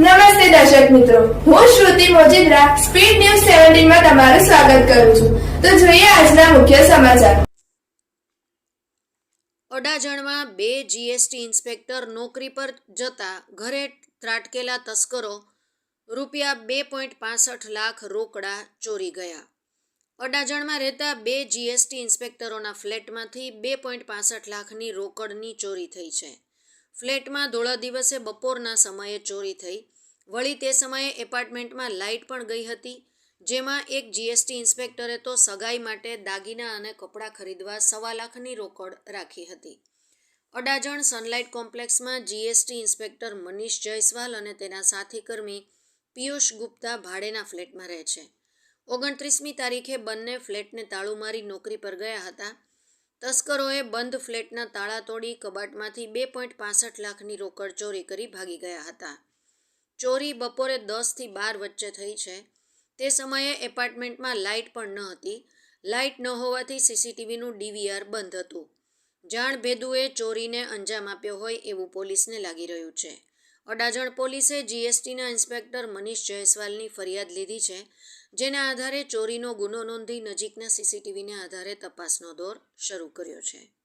નમસ્તે દર્શક મિત્રો. હું શ્રુતિ મોજીદ્રા, સ્પીડ ન્યૂઝ સેવન્ટીનમાં તમારું સ્વાગત કરું છું. તો જોઈએ આજના મુખ્ય સમાચાર. અડાજણમાં બે જીએસટી ઇન્સ્પેક્ટર નોકરી પર જતા ઘરે ત્રાટકેલા તસ્કરો રૂપિયા બે પોઈન્ટ પાસઠ લાખ રોકડા ચોરી ગયા. અડાજણમાં રહેતા બે જીએસટી ઇન્સ્પેક્ટરોના ફ્લેટમાંથી બે પોઈન્ટ પાસઠ લાખની રોકડની ચોરી થઈ છે. ફ્લેટમાં ધોળા દિવસે બપોરના સમયે ચોરી થઈ. વળી તે સમયે એપાર્ટમેન્ટમાં લાઇટ પણ ગઈ હતી, જેમાં એક જીએસટી ઇન્સ્પેક્ટરે તો સગાઈ માટે દાગીના અને કપડાં ખરીદવા સવા લાખની રોકડ રાખી હતી. અડાજણ સનલાઇટ કોમ્પ્લેક્સમાં જીએસટી ઇન્સ્પેક્ટર મનીષ જયસ્વાલ અને તેના સાથીકર્મી પિયુષ ગુપ્તા ભાડેના ફ્લેટમાં રહે છે. ઓગણત્રીસમી તારીખે બંને ફ્લેટને તાળું મારી નોકરી પર ગયા હતા. તસ્કરોએ બંધ ફ્લેટના તાળા તોડી કબાટમાંથી બે પોઈન્ટ પાસઠ લાખની રોકડ ચોરી કરી ભાગી ગયા હતા. ચોરી બપોરે દસથી બાર વચ્ચે થઈ છે. તે સમયે એપાર્ટમેન્ટમાં લાઇટ પણ ન હતી. લાઇટ ન હોવાથી સીસીટીવીનું ડીવીઆર બંધ હતું. જાણ ભેદુએ ચોરીને અંજામ આપ્યો હોય એવું પોલીસને લાગી રહ્યું છે. અડાજણ પોલીસે જીએસટીના ઇન્સ્પેક્ટર મનીષ જયસ્વાલની ફરિયાદ લીધી છે, જેના આધારે ચોરીનો ગુનો નોંધી નજીકના સીસીટીવીના આધારે તપાસનો દોર શરૂ કર્યો છે.